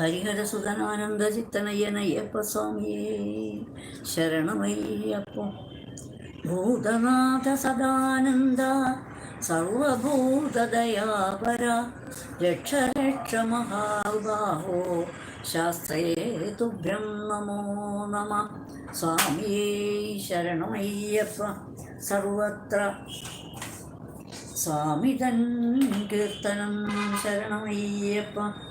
ഹരിഹരസുതനാനന്ദ ചിത്തനയ്യനയ്യപ്പ സ്വാമിയേ ശരണമയ്യപ്പോ. ഭൂതനാഥ സദാനന്ദ സർവഭൂതദയാപര രക്ഷ മഹാബാഹോ. ശാസ്ത്രേ തുഭ്യം നമോ നമ. സ്വാമിയേ ശരണമയ്യപ്പ. സർവത്ര. സ്വാമി തൻ കീർത്തനം ശരണമയ്യപ്പ.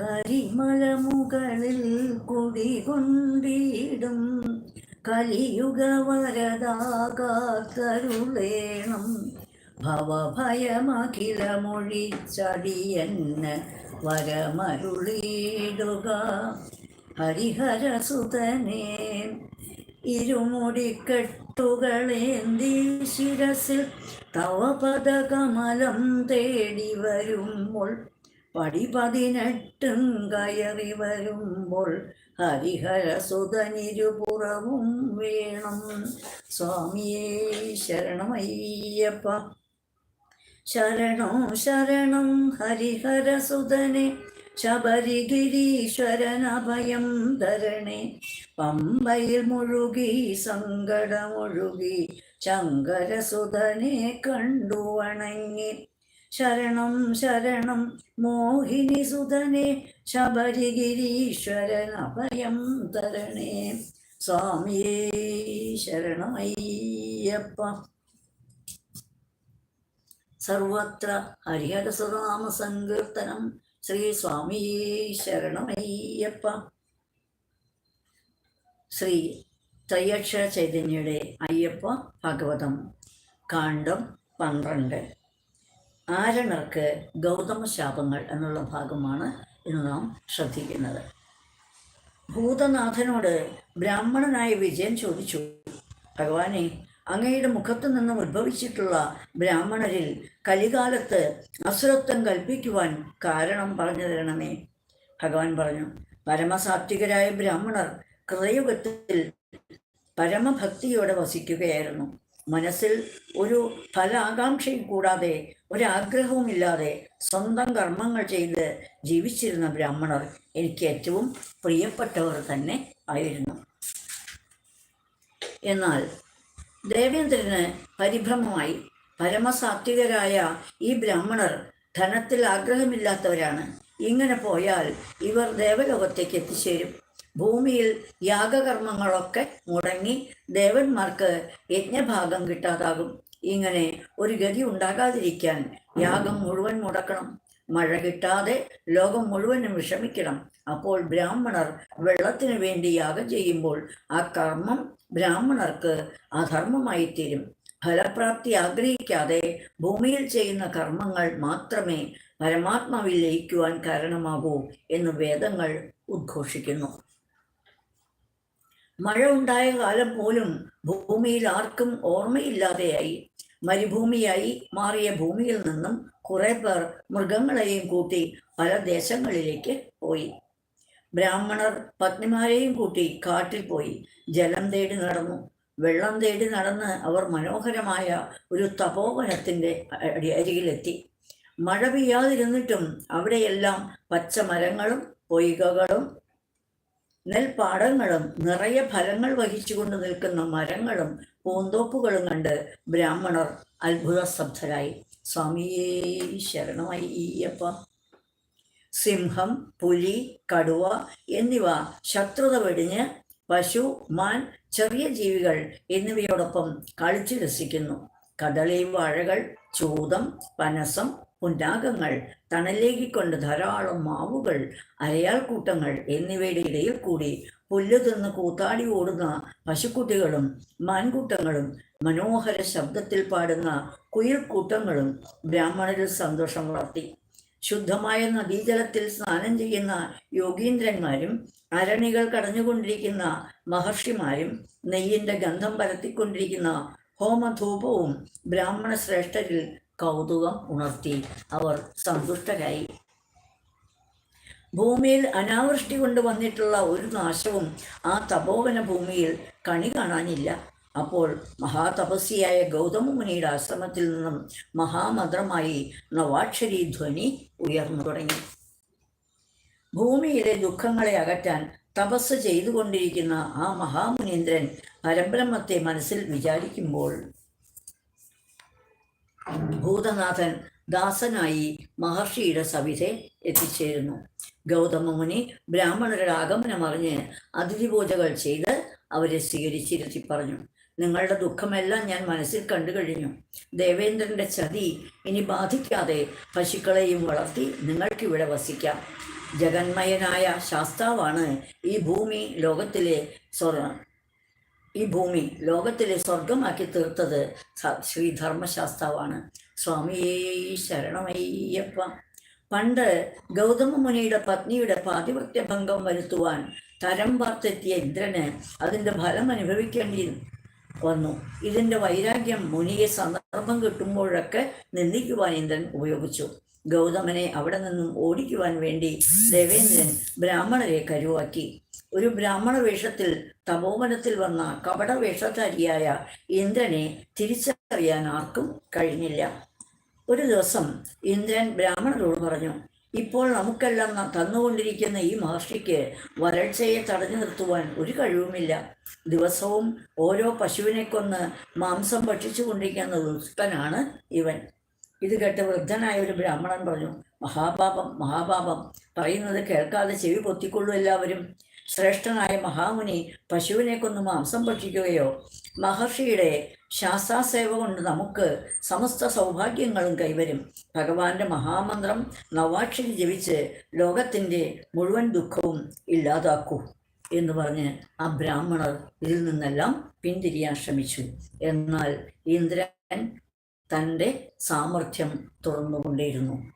കരിമലമുകളിൽ കുടികൊണ്ടിടും. കലിയുഗ വരദാകാത്തരുളേണം ഭവഭയമഖിലമൊഴിച്ചടിയന്ന് വരമരുളിയിടുക. ഹരിഹരസുതനെ ഇരുമുടിക്കെട്ടുകളേന്തി ശിരസിൽ തവപദകമലം തേടി വരുമ്പോൾ പടി പതിനെട്ടും കയറി വരുമ്പോൾ ഹരിഹരസുതനിരുപുറവും വേണം. സ്വാമിയേ ശരണമയ്യപ്പ. ശരണോ ശരണം ഹരിഹരസുതനെ ശബരിഗിരീശ്വരനഭയം ധരണേ. പമ്പയിൽ മുഴുകി സങ്കടമൊഴുകി ശങ്കരസുതനെ കണ്ടു വണങ്ങി. ശരണം ശരണം. മോഹിനി സുതനെ ശബരിഗിരീശ്വരൻ അഭയം തരണേ. സ്വാമിയേ ശരണമയ്യപ്പ. സർവത്ര ഹരിഹരസുനാമ സങ്കീർത്തനം ശ്രീ സ്വാമിയേ ശരണമയ്യപ്പ. ശ്രീ ത്രയക്ഷര ചൈതന്യയുടെ അയ്യപ്പ ഭഗവതം. കാണ്ഡം പന്ത്രണ്ട്. ആരണർക്ക് ഗൗതമ ശാപങ്ങൾ എന്നുള്ള ഭാഗമാണ് ഇന്ന് നാം ശ്രദ്ധിക്കുന്നത്. ഭൂതനാഥനോട് ബ്രാഹ്മണനായ വിജയൻ ചോദിച്ചു ഭഗവാനെ അങ്ങയുടെ മുഖത്തു നിന്നും ഉദ്ഭവിച്ചിട്ടുള്ള ബ്രാഹ്മണരിൽ കലികാലത്ത് അസുരത്വം കൽപ്പിക്കുവാൻ കാരണം പറഞ്ഞു തരണമേ. ഭഗവാൻ പറഞ്ഞു പരമസാത്വികരായ ബ്രാഹ്മണർ കൃതയുഗത്തിൽ പരമഭക്തിയോടെ വസിക്കുകയായിരുന്നു. മനസ്സിൽ ഒരു ഫലാകാംക്ഷയും കൂടാതെ ഒരാഗ്രഹവും ഇല്ലാതെ സ്വന്തം കർമ്മങ്ങൾ ചെയ്ത് ജീവിച്ചിരുന്ന ബ്രാഹ്മണർ എനിക്ക് ഏറ്റവും പ്രിയപ്പെട്ടവർ തന്നെ ആയിരുന്നു. എന്നാൽ ദേവേന്ദ്രന് പരിഭ്രമമായി പരമസാത്വികരായ ഈ ബ്രാഹ്മണർ ധനത്തിൽ ആഗ്രഹമില്ലാത്തവരാണ്. ഇങ്ങനെ പോയാൽ ഇവർ ദേവലോകത്തേക്ക് എത്തിച്ചേരും. ഭൂമിയിൽ യാഗകർമ്മങ്ങളൊക്കെ മുടങ്ങി ദേവന്മാർക്ക് യജ്ഞഭാഗം കിട്ടാതാകും. ഇങ്ങനെ ഒരു ഗതി ഉണ്ടാകാതിരിക്കാൻ യാഗം മുഴുവൻ മുടക്കണം. മഴ കിട്ടാതെ ലോകം മുഴുവനും വിഷമിക്കണം. അപ്പോൾ ബ്രാഹ്മണർ വെള്ളത്തിനു വേണ്ടി യാഗം ചെയ്യുമ്പോൾ ആ കർമ്മം ബ്രാഹ്മണർക്ക് അധർമ്മമായി തീരും. ഫലപ്രാപ്തി ആഗ്രഹിക്കാതെ ഭൂമിയിൽ ചെയ്യുന്ന കർമ്മങ്ങൾ മാത്രമേ പരമാത്മാവിൽ ലയിക്കുവാൻ കാരണമാകൂ എന്ന് വേദങ്ങൾ ഉദ്ഘോഷിക്കുന്നു. മഴ ഉണ്ടായ കാലം പോലും ഭൂമിയിൽ ആർക്കും ഓർമ്മയില്ലാതെയായി. മരുഭൂമിയായി മാറിയ ഭൂമിയിൽ നിന്നും കുറെ പേർ മൃഗങ്ങളെയും കൂട്ടി പല ദേശങ്ങളിലേക്ക് പോയി. ബ്രാഹ്മണർ പത്നിമാരെയും കൂട്ടി കാട്ടിൽ പോയി. ജലം തേടി നടന്നു. വെള്ളം തേടി നടന്ന് അവർ മനോഹരമായ ഒരു തപോവനത്തിന്റെ അരികിലെത്തി. മഴ പെയ്യാതിരുന്നിട്ടും അവിടെയെല്ലാം പച്ചമരങ്ങളും പൊയ്കകളും നെൽപ്പാടങ്ങളും നിറയെ ഫലങ്ങൾ വഹിച്ചുകൊണ്ട് നിൽക്കുന്ന മരങ്ങളും പൂന്തോപ്പുകളും കണ്ട് ബ്രാഹ്മണർ അത്ഭുത സ്തബ്ധരായി സ്വാമിയേ ശരണമായി ഈയപ്പ സിംഹം പുലി കടുവ എന്നിവ ശത്രുത വെടിഞ്ഞ് പശു മാൻ ചെറിയ ജീവികൾ എന്നിവയോടൊപ്പം കളിച്ചു രസിക്കുന്നു. കദളി വാഴകൾ ചൂതം പനസം പുന്നാഗങ്ങൾ തണലേകിക്കൊണ്ട് ധാരാളം മാവുകൾ അരയാൾ കൂട്ടങ്ങൾ എന്നിവയുടെ ഇടയിൽ കൂടി പുല്ല് തിന്ന് കൂത്താടി ഓടുന്ന പശുക്കുട്ടികളും മാൻകൂട്ടങ്ങളും മനോഹര ശബ്ദത്തിൽ പാടുന്ന കുയിൽക്കൂട്ടങ്ങളും ബ്രാഹ്മണരിൽ സന്തോഷം വളർത്തി. ശുദ്ധമായ നദീജലത്തിൽ സ്നാനം ചെയ്യുന്ന യോഗീന്ദ്രന്മാരും അരണികൾ കടഞ്ഞുകൊണ്ടിരിക്കുന്ന മഹർഷിമാരും നെയ്യിന്റെ ഗന്ധം പരത്തിക്കൊണ്ടിരിക്കുന്ന ഹോമധൂപവും ബ്രാഹ്മണ ശ്രേഷ്ഠരിൽ കൗതുകം ഉണർത്തി അവർ സന്തുഷ്ടരായി. ഭൂമിയിൽ അനാവൃഷ്ടി കൊണ്ട് വന്നിട്ടുള്ള ഒരു നാശവും ആ തപോവന ഭൂമിയിൽ കണി കാണാനില്ല. അപ്പോൾ മഹാതപസ്യായ ഗൗതമ മുനിയുടെ ആശ്രമത്തിൽ നിന്നും മഹാമന്ത്രമായി നവാക്ഷരി ധ്വനി ഉയർന്നു തുടങ്ങി. ഭൂമിയിലെ ദുഃഖങ്ങളെ അകറ്റാൻ തപസ് ചെയ്തുകൊണ്ടിരിക്കുന്ന ആ മഹാമുനീന്ദ്രൻ പരബ്രഹ്മത്തെ മനസ്സിൽ വിചാരിക്കുമ്പോൾ ഭൂതനാഥൻ ദാസനായി മഹർഷിയുടെ സവിധെ എത്തിച്ചേരുന്നു. ഗൗതമ മുനി ബ്രാഹ്മണരുടെ ആഗമനം അറിഞ്ഞ് അതിഥിപൂജകൾ ചെയ്ത് അവരെ സ്വീകരിച്ചിരുത്തി പറഞ്ഞു നിങ്ങളുടെ ദുഃഖമെല്ലാം ഞാൻ മനസ്സിൽ കണ്ടു കഴിഞ്ഞു. ദേവേന്ദ്രന്റെ ചതി ഇനി ബാധിക്കാതെ പശുക്കളെയും വളർത്തി നിങ്ങൾക്കിവിടെ വസിക്കാം. ജഗന്മയനായ ശാസ്താവാണ് ഈ ഭൂമി ലോകത്തിലെ സ്വർണ ഈ ഭൂമി ലോകത്തിലെ സ്വർഗമാക്കി തീർത്തത് ശ്രീ ധർമ്മശാസ്താവാണ്. സ്വാമിയേ ശരണമയ്യപ്പ. പണ്ട് ഗൗതമ മുനിയുടെ പത്നിയുടെ പാതിവ്യഭംഗം വരുത്തുവാൻ തരം പാർത്തെത്തിയ ഇന്ദ്രന് അതിന്റെ ഫലം അനുഭവിക്കേണ്ടി വന്നു. ഇതിന്റെ വൈരാഗ്യം മുനിയെ സന്ദർഭം കിട്ടുമ്പോഴൊക്കെ നിന്ദിക്കുവാൻ ഇന്ദ്രൻ ഉപയോഗിച്ചു. ഗൗതമനെ അവിടെ നിന്നും ഓടിക്കുവാൻ വേണ്ടി ദേവേന്ദ്രൻ ബ്രാഹ്മണരെ കരുവാക്കി. ഒരു ബ്രാഹ്മണ വേഷത്തിൽ തപോവനത്തിൽ വന്ന കപട വേഷധാരിയായ ഇന്ദ്രനെ തിരിച്ചറിയാൻ ആർക്കും കഴിഞ്ഞില്ല. ഒരു ദിവസം ഇന്ദ്രൻ ബ്രാഹ്മണരോട് പറഞ്ഞു ഇപ്പോൾ നമുക്കെല്ലാം തന്നുകൊണ്ടിരിക്കുന്ന ഈ മഹർഷിക്ക് വരൾച്ചയെ തടഞ്ഞു നിർത്തുവാൻ ഒരു കഴിവുമില്ല. ദിവസവും ഓരോ പശുവിനെ കൊന്ന് മാംസം ഭക്ഷിച്ചു കൊണ്ടിരിക്കുന്ന ദുഷ്ടനാണ് ഇവൻ. ഇത് കേട്ട് വൃദ്ധനായ ഒരു ബ്രാഹ്മണൻ പറഞ്ഞു മഹാപാപം മഹാപാപം. പറയുന്നത് കേൾക്കാതെ ചെവി പൊത്തിക്കൊള്ളൂ എല്ലാവരും. ശ്രേഷ്ഠനായ മഹാമുനി പശുവിനെ കൊന്ന് മാംസം ഭക്ഷിക്കുകയോ മഹർഷിയുടെ ശാസ്ത്രാസേവ കൊണ്ട് നമുക്ക് സമസ്ത സൗഭാഗ്യങ്ങളും കൈവരും. ഭഗവാന്റെ മഹാമന്ത്രം നവാക്ഷരി ജപിച്ച് ലോകത്തിന്റെ മുഴുവൻ ദുഃഖവും ഇല്ലാതാക്കൂ എന്ന് പറഞ്ഞ് ആ ബ്രാഹ്മണർ ഇതിൽ നിന്നെല്ലാം പിന്തിരിയാൻ ശ്രമിച്ചു. എന്നാൽ ഇന്ദ്രൻ തന്റെ സാമർഥ്യം തുറന്നുകൊണ്ടേയിരുന്നു.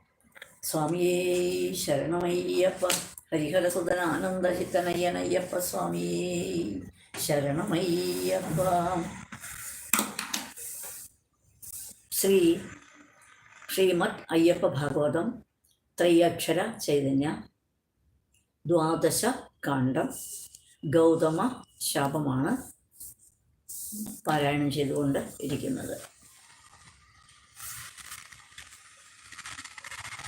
സ്വാമിയേ ശരണമയ്യപ്പ ഹരിഹരസുതന ചിത്തനയ്യനയ്യപ്പ സ്വാമിയേ ശരണമയ്യപ്പ. ശ്രീ ശ്രീമദ് അയ്യപ്പ ഭാഗവതം ത്രയക്ഷര ചൈതന്യ ദ്വാദശ കാണ്ഡം ഗൗതമ ശാപമാണ് പാരായണം ചെയ്തുകൊണ്ട് ഇരിക്കുന്നത്.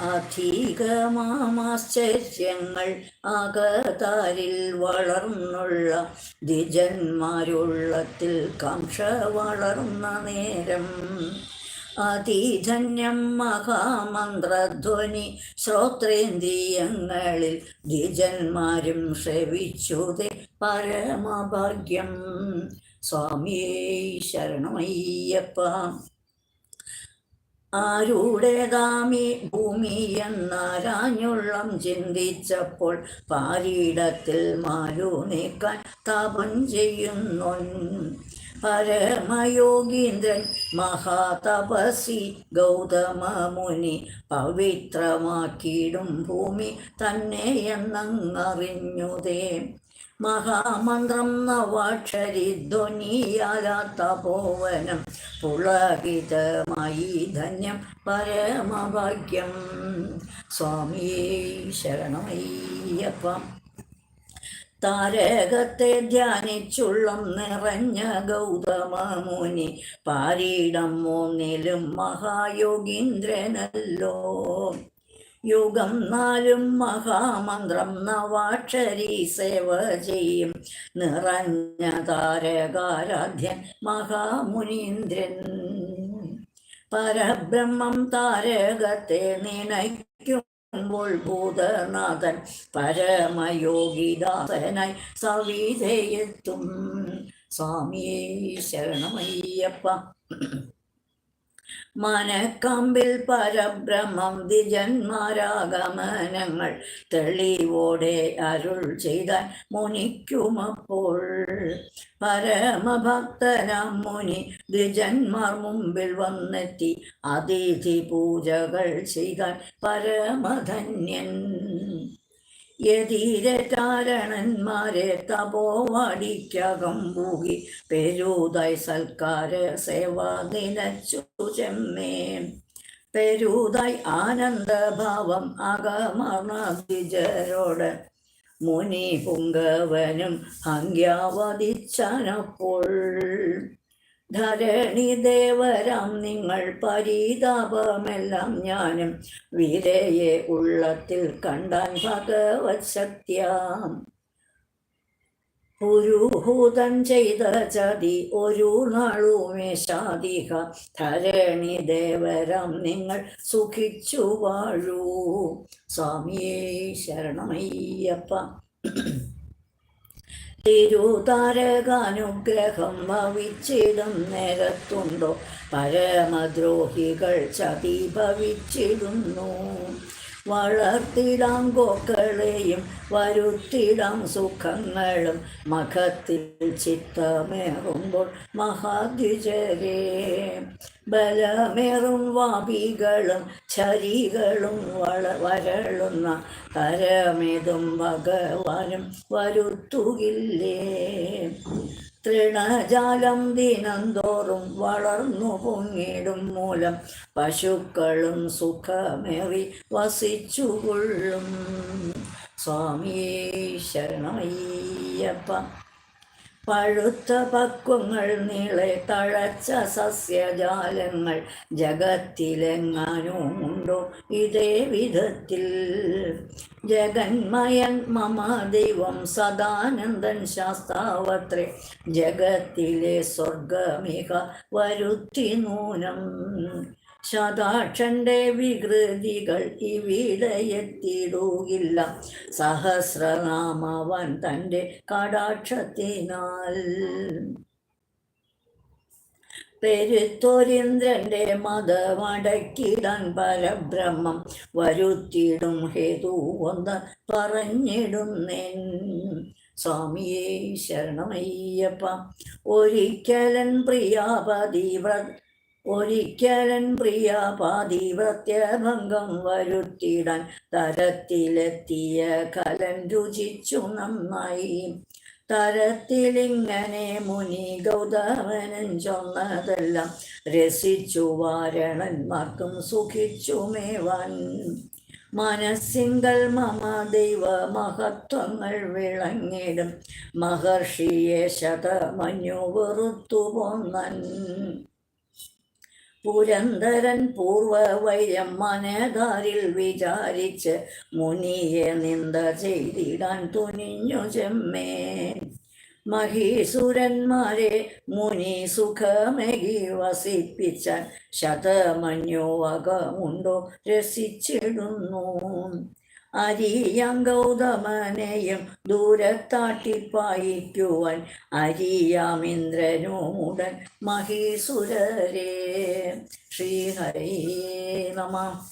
അധികമാശ്ചര്യങ്ങൾ ആകതാരിൽ വളർന്നുള്ള ദ്വിജന്മാരുള്ളത്തിൽ കാംക്ഷ വളർന്ന നേരം. അതിധന്യം മഹാമന്ത്രധ്വനി ശ്രോത്രേന്ദ്രിയങ്ങളിൽ ദ്വിജന്മാരും ശ്രവിച്ചുതേ പരമഭാഗ്യം. സ്വാമിയേ ശരണമയ്യപ്പ. ആരുടേതാമി ഭൂമി എന്നാരാഞ്ഞുള്ളം ചിന്തിച്ചപ്പോൾ പാരീടത്തിൽ മാരു നീക്കാൻ താപം ചെയ്യുന്നു പരമയോഗീന്ദ്രൻ മഹാതപസി ഗൗതമ മുനി പവിത്രമാക്കിയിടും ഭൂമി തന്നെ എന്നറിഞ്ഞുതേ മഹാമന്ത്രം നവാക്ഷരി ധ്വനിയാകാത്ത പോവനം പുളകിതമായി ധന്യം പരമഭാഗ്യം. സ്വാമിയേ ശരണമയ്യപ്പം. താരകത്തെ ധ്യാനിച്ചുള്ളം നിറഞ്ഞ ഗൗതമ മുനി പാരീടം മൂന്നിലും മഹായോഗീന്ദ്രനല്ലോ. യുഗം നാലും മഹാമന്ത്രം നവാക്ഷരി സേവ ചെയ്യും. നിറഞ്ഞ താരകാരാധ്യൻ മഹാമുനീന്ദ്രൻ. പരബ്രഹ്മം താരകത്തെ നിനയ്ക്കുമ്പോൾ ഭൂതനാഥൻ പരമയോഗിദാസനായി സവിധയെത്തും സ്വാമിയേ ശരണമയ്യപ്പ. മനക്കമ്പിൽ പരബ്രഹ്മം ദ്വിജന്മാരാഗമനങ്ങൾ തെളിവോടെ അരുൾ ചെയ്താൽ മുനിക്കുമപ്പോൾ. പരമഭക്തനാം മുനി ദ്വിജന്മാർ മുമ്പിൽ വന്നെത്തി അതിഥി പൂജകൾ ചെയ്താൽ പരമധന്യൻ. യതീരചാരണന്മാരെ തപോവടിക്കകം പൂകി പെരുതായി സൽക്കാര സേവ നിലച്ചു ചെമ്മേ. പെരുതായി ആനന്ദഭാവം അകമർണ ദ്വിജരോട് മുനി പുങ്കവനും ഭംഗ്യാവതിച്ചനപ്പോൾ ധരണി ദേവരാം നിങ്ങൾ പരിതാപമെല്ലാം ഞാനും വീരയെ ഉള്ളത്തിൽ കണ്ടാൻ ഭഗവത് സത്യം. പുരുഹൂതൻ ചെയ്ത ചതി ഒരു നാളുമേശാദിക ധരണി ദേവരം നിങ്ങൾ സുഖിച്ചു വാഴൂ. സ്വാമിയേ ശരണമയ്യപ്പ. തിരുതാരകാനുഗ്രഹം ഭവിച്ചിടും നേരത്തുണ്ടോ? പരമദ്രോഹികൾ ചതി ഭവിച്ചിടുന്നു. വളർത്തിടാം ഗോക്കളെയും വരുത്തിടാം സുഖങ്ങളും. മഖത്തിൽ ചിത്തമേറുമ്പോൾ മഹാദ്വിജരേ ബലമേറും വാപികളും ചരികളും വള വരളുന്ന കരമേതും ഭഗവാനും വരുത്തുകില്ലേ. തൃണജാലം ദിനന്തോറും വളർന്നു പൊങ്ങിടും മൂലം പശുക്കളും സുഖമേറി വസിച്ചുകൊള്ളും. സ്വാമിയേ ശരണമയ്യപ്പ. പഴുത്ത പക്വങ്ങൾ നീളെ തഴച്ച സസ്യജാലങ്ങൾ ജഗത്തിലെങ്ങാനുമുണ്ടോ ഇതേ വിധത്തിൽ. ജഗന്മയൻ മമ ദൈവം സദാനന്ദൻ ശാസ്താവത്രേ ജഗത്തിലെ സ്വർഗമിക വരുത്തി നൂനം. ശതാക്ഷന്റെ വികൃതികൾ ഇവിടെയെത്തിയിടുകില്ല സഹസ്രനാമവൻ തന്റെ കടാക്ഷത്തിനാൽ പെരുത്തൊരിന്ദ്രന്റെ മതമടക്കിടാൻ പരബ്രഹ്മം വരുത്തിടും ഹേതു ഒന്ന് പറഞ്ഞിടുന്നേൻ സ്വാമിയേ ശരണമയ്യപ്പ. ഒരിക്കലൻ പ്രിയാപതി വ്ര ഒരിക്കലൻ പ്രിയ പാതിവ്രത്യഭംഗം വരുത്തിടാൻ തരത്തിലെത്തിയ കലൻ രുചിച്ചു നന്നായി. തരത്തിലിങ്ങനെ മുനി ഗൗതമനൻ ചൊന്നതെല്ലാം രസിച്ചു വാരണന്മാർക്കും സുഖിച്ചുമേവാൻ. മനസ്സിങ്കൽ മമ ദൈവ മഹത്വങ്ങൾ വിളങ്ങിടും. മഹർഷിയെ ശതമഞ്ഞു വെറുത്തു പോന്നൻ പുരന്തരൻ പൂർവവൈര്യം മനതാരിൽ വിചാരിച്ച് മുനിയെ നിന്ദ ചെയ്തിടാൻ തുനിഞ്ഞു ചെമ്മേ. മഹീസുരന്മാരെ മുനി സുഖമേകി ശതമഞ്ഞോ അകമുണ്ടോ രസിച്ചിടുന്നു. അരിയാം ഗൗതമനെയും ദൂരത്താട്ടിപ്പായിക്കുവാൻ അരിയാം ഇന്ദ്രനൂടൻ മഹീസുരരേ. ശ്രീഹരേ നമ.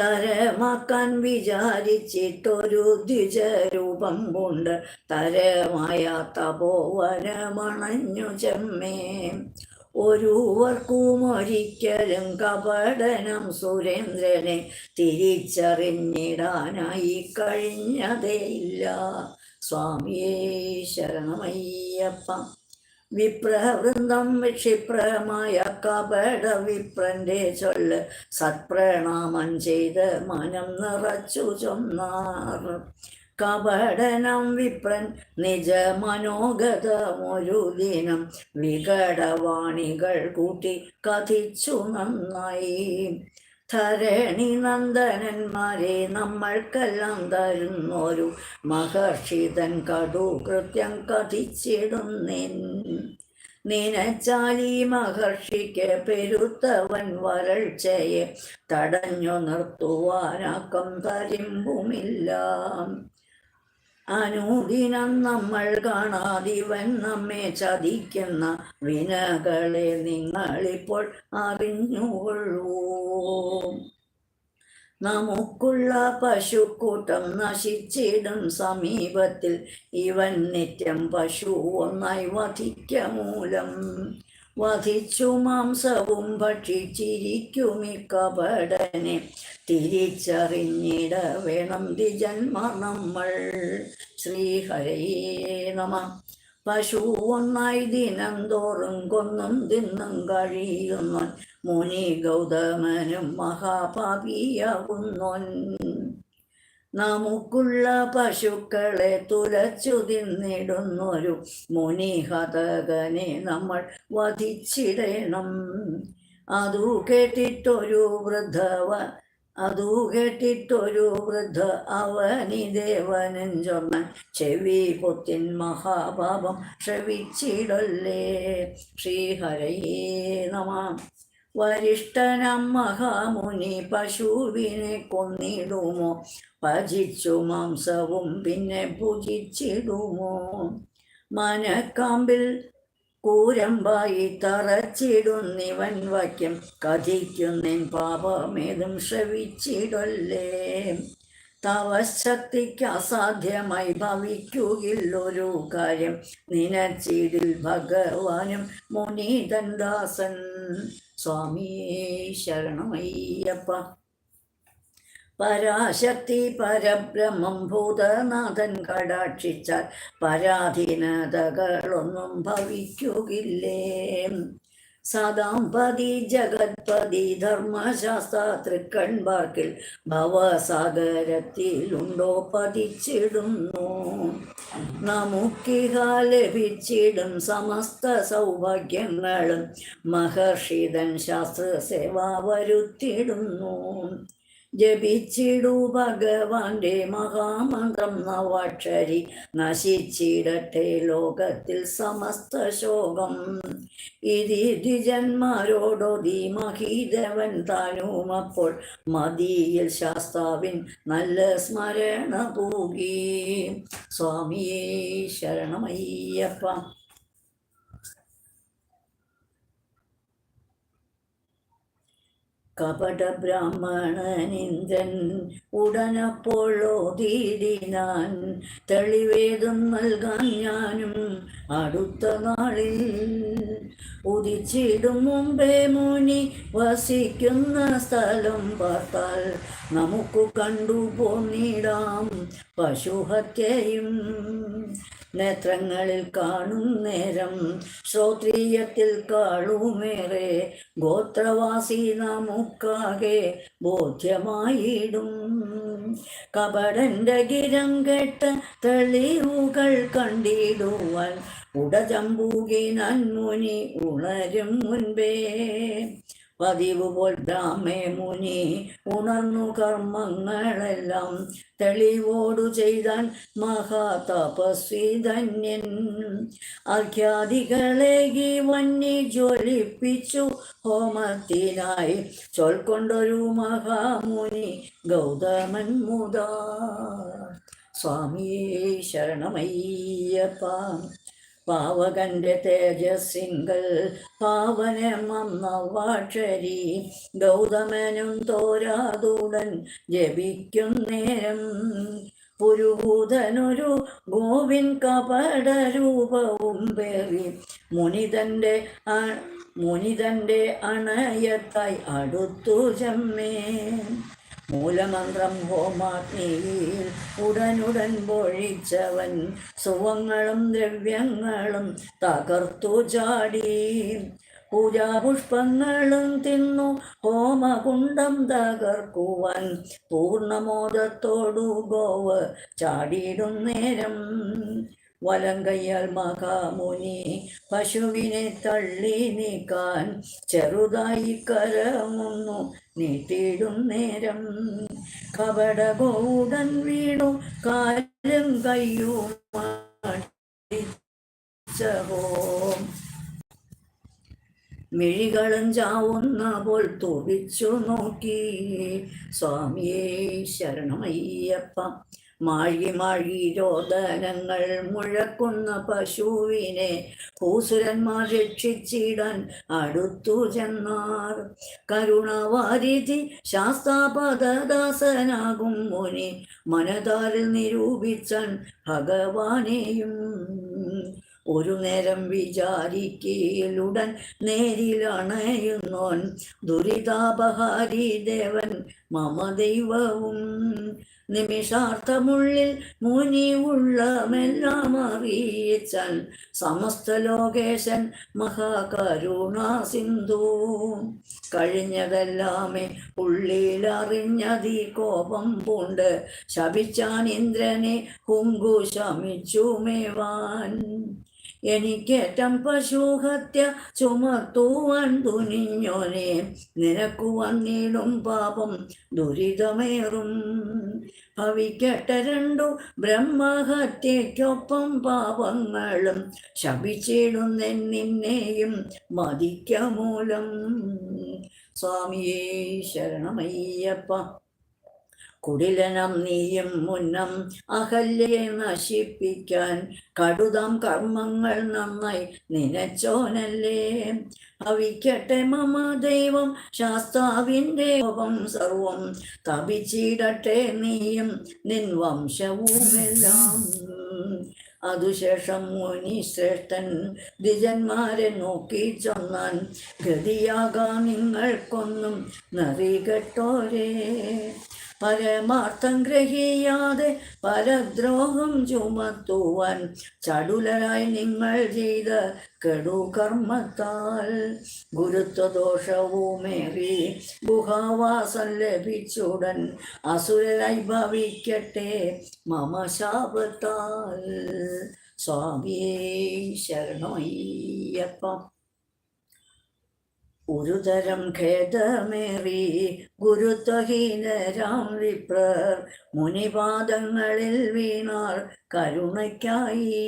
തരമാക്കാൻ വിചാരിച്ചിട്ടൊരു ദ്വിജരൂപം കൊണ്ട് തരമായ തപോവനമണഞ്ഞു ചെമ്മേ. ഒരുവർക്കും ഒരിക്കലും കപടനം സുരേന്ദ്രനെ തിരിച്ചറിഞ്ഞിടാനായി കഴിഞ്ഞതേയില്ല. സ്വാമിയേ ശരണമയ്യപ്പ. വിപ്രവൃന്ദം ക്ഷിപ്രമായ കപട വിപ്രന്റെ ചൊല്ല് സത്പ്രണാമം ചെയ്ത് മനം നിറച്ചു ചൊന്നാർ. കപടനം വിപ്രൻ നിജ മനോഗതമൊരു ദിനം വികടവാണികൾ കൂട്ടി കഥിച്ചു നന്നായി. ധരണി നന്ദനന്മാരെ നമ്മൾക്കെല്ലാം തരുന്നൊരു മഹർഷിതൻ കടു കൃത്യം കഥിച്ചിടുന്നിൻ. നിനച്ചാലി മഹർഷിക്ക് പെരുത്തവൻ വരൾച്ചയെ തടഞ്ഞു നിർത്തുവാനാക്കം തരിമ്പുമില്ല. അനുദിനം നമ്മൾ കാണാതിവൻ നമ്മെ ചതിക്കുന്ന വിനകളെ നിങ്ങളിപ്പോൾ അറിഞ്ഞുകൊള്ളൂ നമുക്കുള്ള പശുക്കൂട്ടം നശിച്ചിടും സമീപത്തിൽ. ഇവൻ നിത്യം പശു ഒന്നായി വധിക്ക മൂലം. വധിച്ചു മാംസവും ഭക്ഷിച്ചിരിക്കുമി കപടനെ തിരിച്ചറിഞ്ഞിട വേണം ദ്വിജന്മാർ നമ്മൾ. ശ്രീഹരേ നമ. പശു ഒന്നായി ദിനം തോറും കൊന്നും തിന്നും കഴിയുന്നു മുനി ഗൗതമനും മഹാപാപിയാകുന്നോൻ. നമുക്കുള്ള പശുക്കളെ തുലച്ചു തിന്നിടുന്നൊരു മുനിഹതകനെ നമ്മൾ വധിച്ചിടണം. അതു കേട്ടിട്ടൊരു വൃദ്ധവ അതു കേട്ടിട്ടൊരു വൃദ്ധ അവനി ദേവനൻ ചൊന്ന ചെവി പൊത്തിൻ മഹാപാപം ശ്രവിച്ചിടല്ലേ. ശ്രീഹരയേ നമ. വരിഷ്ഠനം മഹാമുനി പശുവിനെ കൊന്നിടുമോ? ഭജിച്ചു മാംസവും പിന്നെ ഭുജിച്ചിടുമോ? മനക്കാമ്പിൽ കൂരമ്പായി തറച്ചിടുന്നിവൻ വാക്യം കഥിക്കുന്നിൻ പാപമേതും ശ്രവിച്ചിടല്ലേ? തവശക്തിക്ക് അസാധ്യമായി ഭവിക്കുകയുള്ളൊരു കാര്യം. നിനച്ചിടിൽ ഭഗവാനും മുനീതൻ ദാസൻ സ്വാമിയേ ശരണമയ്യപ്പ. പരാശക്തി പരബ്രഹ്മം ഭൂതനാഥൻ കടാക്ഷിച്ചാൽ പരാധീനതകളൊന്നും ഭവിക്കുകില്ലേ സദാംപതി ജഗത്പതി ധർമ്മശാസ്ത്രതൃക്കൺപാർക്കിൽ ഭവസാഗരത്തിലുണ്ടോ പതിച്ചിടുന്നു. നമുക്കിഹ ലഭിച്ചിടും സമസ്ത സൗഭാഗ്യങ്ങളും. മഹർഷിതൻ ശാസ്ത്ര സേവ വരുത്തിടുന്നു ജപിച്ചിടു ഭഗവാന്റെ മഹാമന്ത്രം നവാക്ഷരി. നശിച്ചിടട്ടെ ലോകത്തിൽ സമസ്ത ശോകം. ഇതി ദ്വിജന്മാരോടൊതി മഹീദേവൻ താനും അപ്പോൾ മതിയിൽ ശാസ്താവിൻ നല്ല സ്മരണ പൂകി സ്വാമിയേ ശരണമയ്യപ്പ. കപട ബ്രാഹ്മണനിന്ദ്രൻ ഉടനപ്പോഴോ തീടിനാൻ തെളിവേദം നൽകാൻ ഞാനും അടുത്ത നാളിൽ ഉദിച്ചിടും മുമ്പേ മുനി വസിക്കുന്ന സ്ഥലം പാർത്താൽ നമുക്ക് കണ്ടു പോന്നിടാം പശുഹത്യയും നേത്രങ്ങളിൽ കാണും നേരം. ശ്രോത്രീയത്തിൽ കാളുമേറെ ഗോത്രവാസി നമുക്കാകെ ബോധ്യമായിടും. കപടന്റെ ഗിരം കെട്ട തെളിവുകൾ കണ്ടിടുവാൻ ഉടചമ്പൂകിനാൻ നന്മുനി ഉണരും മുൻപേ. പതിവ് പോൽ മുനി ഉണർന്നു കർമ്മങ്ങളെല്ലാം തെളിവോടു ചെയ്താൽ മഹാതപസ്വി ധന്യൻ. അഖ്യാതികളെ വന്നി ജ്വലിപ്പിച്ചു ഹോമത്തിനായി ചൊൽക്കൊണ്ടൊരു മഹാമുനി ഗൗതമൻ മുതാ. സ്വാമിയേ ശരണമയ്യപ്പ. പാവകന്റെ തേജസ്സിങ്കൽ പാവനമെന്ന വാക്ഷരി ഗൗതമനും തോരാതുടൻ ജപിക്കുന്നേരം പുരുഭൂതനൊരു ഗോവിൻ കപടരൂപവും പേറി. മുനിതന്റെ മുനിതന്റെ അണയത്തായി അടുത്തു ചമ്മേ മൂലമന്ത്രം ഹോമാഗ്നിയിൽ ഉടനുടൻ പൊഴിച്ചവൻ സുവങ്ങളും ദ്രവ്യങ്ങളും തകർത്തു ചാടി. പൂജാപുഷ്പങ്ങളും തിന്നു ഹോമകുണ്ടം തകർക്കുവാൻ പൂർണമോദത്തോടു ഗോവ് ചാടിയിടും നേരം. വലം കയ്യാൽ മഹാമുനി പശുവിനെ തള്ളി നീക്കാൻ ചെറുതായി കരമുന്നു നീട്ടിയിടും നേരം. കപടകോടൻ വീണു കാലും കയ്യുമാടിച്ചവോ മിഴികളും ചാവുന്ന പോൽ തുടിച്ചു നോക്കി. സ്വാമിയേ ശരണമയ്യപ്പ മാഴി മാഴി രോദനങ്ങൾ മുഴക്കുന്ന പശുവിനെ ഭൂസുരന്മാർ രക്ഷിച്ചിടാൻ അടുത്തു ചെന്നാർ. കരുണവാരിധി ശാസ്താപദാസനാകും മുനി മനതാരിൽ നിരൂപിച്ചാൻ ഭഗവാനെയും ഒരു നേരം വിചാരിക്കയിലുടൻ നേരിലണയുന്നോൻ ദുരിതാപഹാരി ദേവൻ മമ ദൈവവും. നിമിഷാർത്ഥമുള്ളിൽ മുനി ഉള്ളമെല്ലാം അറിയിച്ചാൽ സമസ്ത ലോകേശൻ മഹാകരുണാ സിന്ധു കഴിഞ്ഞതെല്ലാമേ ഉള്ളിലറിഞ്ഞതി കോപം പൂണ്ട് ശപിച്ചാൻ ഇന്ദ്രനെ ഹുങ്കു ശമിച്ചുമേവാൻ. എനിക്കേറ്റം പശുഹത്യ ചുമത്തുവാൻ തുനിഞ്ഞോനെ നിനക്കു വന്നിടും പാപം ദുരിതമേറും. ഭവിക്കട്ടെ രണ്ടു ബ്രഹ്മഹത്യയ്ക്കൊപ്പം പാപങ്ങളും ശപിച്ചിടുന്നെന്നെയും മതിക്കമൂലം സ്വാമിയേ ശരണമയ്യപ്പ. കുടിലനം നീയും മുന്നം അഹല്യെ നശിപ്പിക്കാൻ. കടുതാം കർമ്മങ്ങൾ നന്നായി നിനച്ചോനല്ലേ. ഭവിക്കട്ടെ മമ ദൈവം ശാസ്താവിന്റെ കോപം സർവം തപിച്ചിടട്ടെ നീയും നിൻ വംശവുമെല്ലാം. അതുശേഷം മുനി ശ്രേഷ്ഠൻ ദ്വിജന്മാരെ നോക്കി ചൊന്നാൻ ഗതിയാകാം നിങ്ങൾക്കൊന്നും നറികെട്ടോരേ. പരമാർത്ഥം ഗ്രഹിയാതെ പരദ്രോഹം ചുമത്തുവാൻ ചടുലരായി നിങ്ങൾ ചെയ്ത കെടുകർമ്മത്താൽ ഗുരുത്വദോഷവുമേറി ഗുഹാവാസം ലഭിച്ചുടൻ അസുരരായി ഭവിക്കട്ടെ മമ ശാപത്താൽ സ്വാമിയേ ശരണമയ്യപ്പ. ഒരു തരം ഖേദമേറി ഗുരുത്വഹീനരാം വിപ്രർ മുനിപാദങ്ങളിൽ വീണാർ കരുണയ്ക്കായി.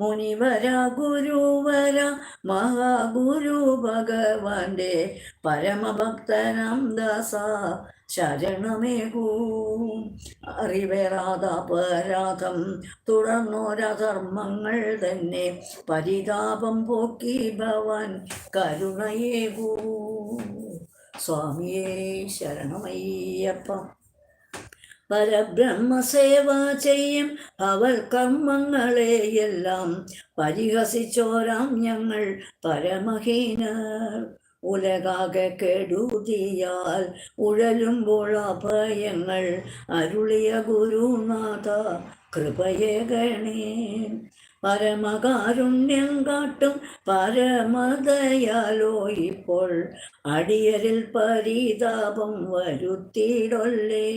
മുനിവര ഗുരുവര മഹാഗുരു ഭഗവാന്റെ പരമഭക്തനം ദാസ. ശരണമേകൂ. അറിവേറാതപരാധം തുടർന്നോരധർമ്മങ്ങൾ തന്നെ പരിതാപം പോക്കി ഭവാൻ കരുണയേകൂ. സ്വാമിയേ ശരണമയ്യപ്പ. പരബ്രഹ്മസേവ ചെയ്യും അവൾ കർമ്മങ്ങളെയെല്ലാം പരിഹസിച്ചോരാം ഞങ്ങൾ പരമഹീനർ. ഉലകാകെ കെടുതിയാൽ ഉഴലുമ്പോൾ അഭയങ്ങൾ അരുളിയ ഗുരുനാഥ കൃപയെ ഗണേ. പരമകാരുണ്യം കാട്ടും പരമതയാലോ ഇപ്പോൾ അടിയരിൽ പരിതാപം വരുത്തിയിടൊല്ലേ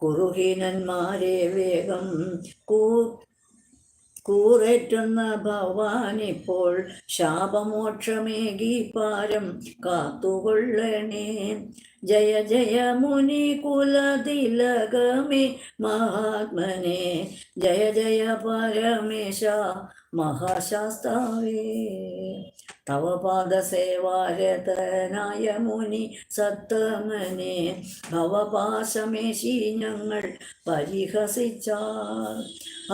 കുറുഹീനന്മാരെ വേഗം കൂ കൂറേറ്റുന്ന ഭവാനിപ്പോൾ ശാപമോക്ഷമേകി പാരം കാത്തുകൊള്ളണേ. ജയ ജയ മുനി കുലതിലകമേ മഹാത്മനെ ജയ ജയ പരമേശ മഹാശാസ്താവേ. തവ പാദസേവാരതനായ മുനി സത്തമനെ ഭവപാശമേശി ഞങ്ങൾ പരിഹസിച്ചാൽ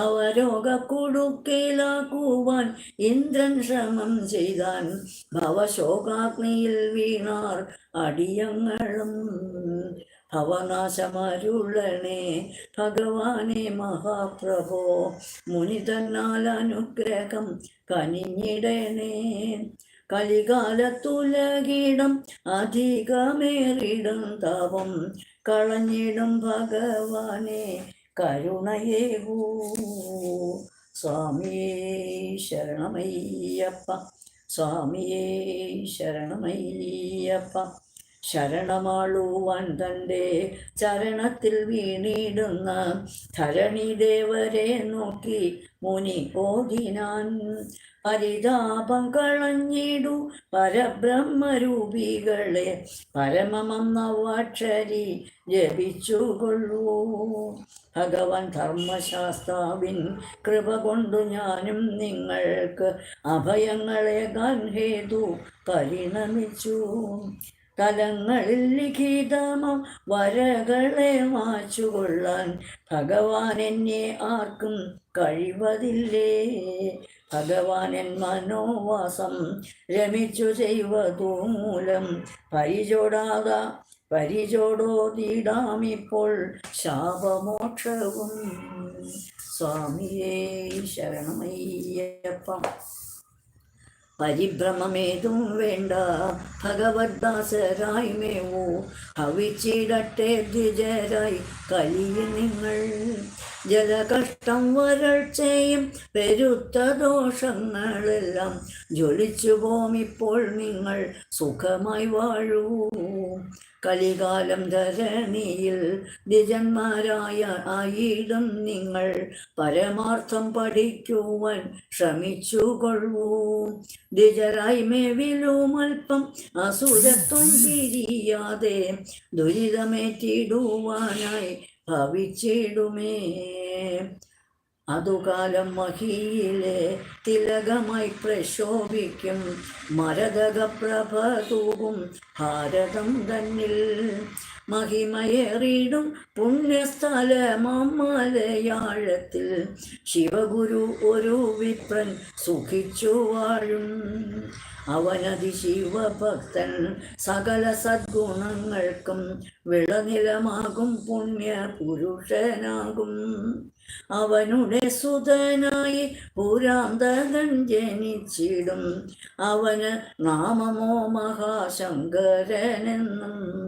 അവരോഗക്കുടുക്കിലാക്കുവാൻ ഇന്ദ്രൻ ശ്രമം ചെയ്താൻ ഭവശോകാഗ്നിയിൽ വീണാർ അടിയങ്ങളും ഭവനാശമരുളണേ. ഭഗവാനെ മഹാപ്രഭോ മുനി തന്നാൽ അനുഗ്രഹം കനിഞ്ഞിടണേ. കലികാലത്തുലകിടം അധികമേറിടും താപം കളഞ്ഞിടും ഭഗവാനെ. കരുണയേകൂ സ്വാമിയേ ശരണമയ്യപ്പ. സ്വാമിയേ ശരണമയ്യപ്പ. ശരണമാളുവാൻ തന്റെ ചരണത്തിൽ വീണിടുന്ന ധരണിദേവരെ നോക്കി മുനി ഓതിനാൻ പരിതാപം കളഞ്ഞിടു പരബ്രഹ്മരൂപികളെ. പരമമെന്നവാക്ഷരി ജപിച്ചുകൊള്ളൂ. ഭഗവാൻ ധർമ്മശാസ്താവിൻ കൃപ കൊണ്ടു ഞാനും നിങ്ങൾക്ക് അഭയങ്ങളെ ഹേതു പരിണമിച്ചു. തലങ്ങളിൽ ലിഖിതമം വരകളെ മാച്ചുകൊള്ളാൻ ഭഗവാൻ എന്നെ ആർക്കും കഴിവതില്ലേ? ഭഗവാൻ എൻ മനോവാസം രമിച്ചു ചെയ്വതു മൂലം പരിചോടാത പരിചോടോതിടാമിപ്പോൾ ശാപമോക്ഷവും. സ്വാമിയേ ശരണമയ്യപ്പ. പരിഭ്രമമേതും വേണ്ട. ഭഗവദ്ദാസരായി മേവൂ. ഭവിച്ചിടട്ടെ ദ്വിജരായി കലിയ നിങ്ങൾ. ജലകഷ്ടം വരൾച്ചയും പെരുത്ത ദോഷങ്ങളെല്ലാം ജ്വലിച്ചു പോമിപ്പോൾ നിങ്ങൾ സുഖമായി വാഴൂ. കലികാലം ധരണിയിൽ നിജന്മാരായ ആയിടും നിങ്ങൾ പരമാർത്ഥം പഠിക്കുവാൻ ശ്രമിച്ചു കൊള്ളൂ ദ്വിജരായി മേവിലും അല്പം അസുരത്വം തിരിയാതെ ദുരിതമേറ്റിടുവാനായി ഭവിച്ചിടുമേ. അതുകാലം മഹിയിലെ തിലകമായി പ്രശോഭിക്കും. മരതകപ്രഭ തൂകും ഭാരതം തന്നിൽ. മഹിമയേറിയിടും പുണ്യസ്ഥലമലയാഴത്തിൽ ശിവഗുരു ഒരു വിപ്രൻ സുഖിച്ചു വാഴും. അവനതി ശിവഭക്തൻ സകല സദ്ഗുണങ്ങൾക്കും വിളനിലമാകും. പുണ്യ പുരുഷനാകും അവനുടെ സുതനായി പുരാന്തകൻ ജനിച്ചിടും. അവന് നാമമോ മഹാശങ്കരനെന്നും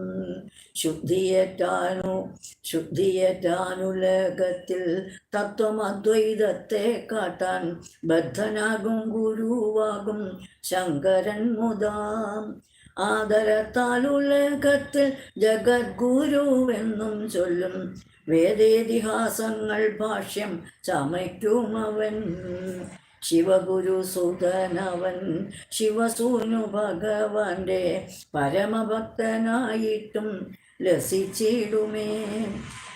ശുദ്ധിയേറ്റാനു ശുദ്ധിയേറ്റാനുലകത്തിൽ തത്വമദ്വൈതത്തെ കാട്ടാൻ ബദ്ധനാകും ഗുരുവാകും ശങ്കരൻ മുതാം. ആദരത്താലുലകത്തിൽ ജഗദ്ഗുരുവെന്നും ചൊല്ലും. വേദേതിഹാസങ്ങൾ ഭാഷ്യം ചമയ്ക്കുമവൻ. ശിവഗുരു സുധനവൻ ശിവസൂനു ഭഗവാന്റെ പരമഭക്തനായിട്ടും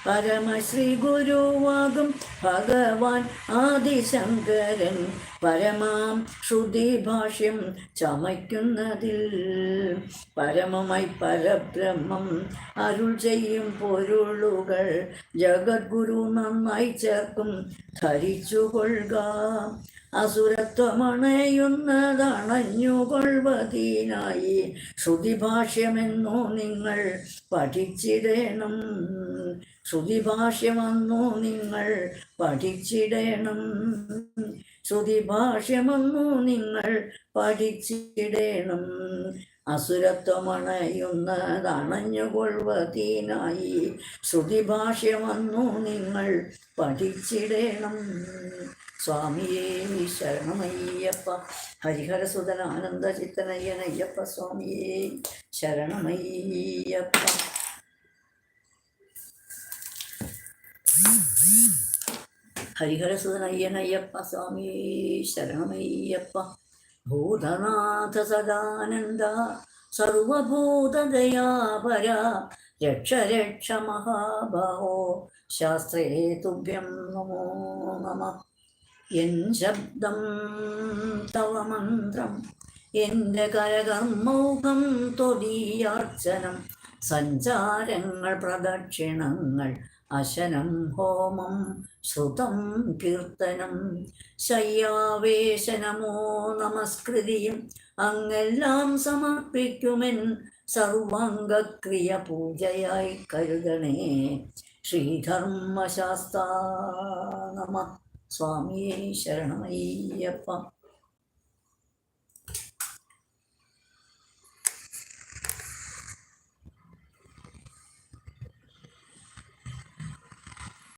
ലസിച്ചിടുമേ പരമശ്രീ ഗുരുവാകും ഭഗവാൻ ആദിശങ്കരൻ. പരമാം ശ്രുതി ഭാഷ്യം ചമയ്ക്കുന്നതിൽ പരമമായി പരബ്രഹ്മം അരുൾ ചെയ്യും പൊരുളുകൾ. ജഗദ്ഗുരു നന്നായി ചേർക്കും. ധരിച്ചുകൊള്ളുക. അസുരത്വമണയുന്നതണഞ്ഞുകൊള്ളുവതീനായി ശ്രുതിഭാഷ്യമെന്നു നിങ്ങൾ പഠിച്ചിടേണം. ശ്രുതിഭാഷ്യമെന്നു നിങ്ങൾ പഠിച്ചിടേണം. ശ്രുതിഭാഷ്യമെന്നു നിങ്ങൾ പഠിച്ചിടേണം. അസുരത്വമണയുന്നതണഞ്ഞുകൊള്ളുവതീനായി ശ്രുതിഭാഷ്യമെന്നു നിങ്ങൾ പഠിച്ചിടണം. സ്വാമിയേ ശരണമയ്യപ്പ. ഹരിഹരസുതന ആനന്ദ ചിത്തനയ്യനയ്യപ്പ സ്വാമിയേ ശരണമയ്യപ്പ. ഹരിഹരസുതനയ്യനയ്യപ്പ സ്വാമിയേ ശരണമയ്യപ്പ. ഭൂതനാഥ സദാനന്ദ സർവഭൂതദയാപര രക്ഷ രക്ഷ ശാസ്ത്രേ തുഭ്യം നമോ നമ. എൻ ശബ്ദം തവ മന്ത്രം എന്റെ കരകർമ്മൗഖം തൊടിയാർച്ചനം സഞ്ചാരങ്ങൾ പ്രദക്ഷിണങ്ങൾ അശനം ഹോമം ശ്രുതം കീർത്തനം ശയ്യാവേശനമോ നമസ്കൃതിയും അങ്ങെല്ലാം സമർപ്പിക്കുമെൻ സർവാംഗക്രിയ പൂജയായി കരുതണേ. ശ്രീധർമ്മശാസ്ത്ര നമ സ്വാമിയേ ശരണമയ്യപ്പ.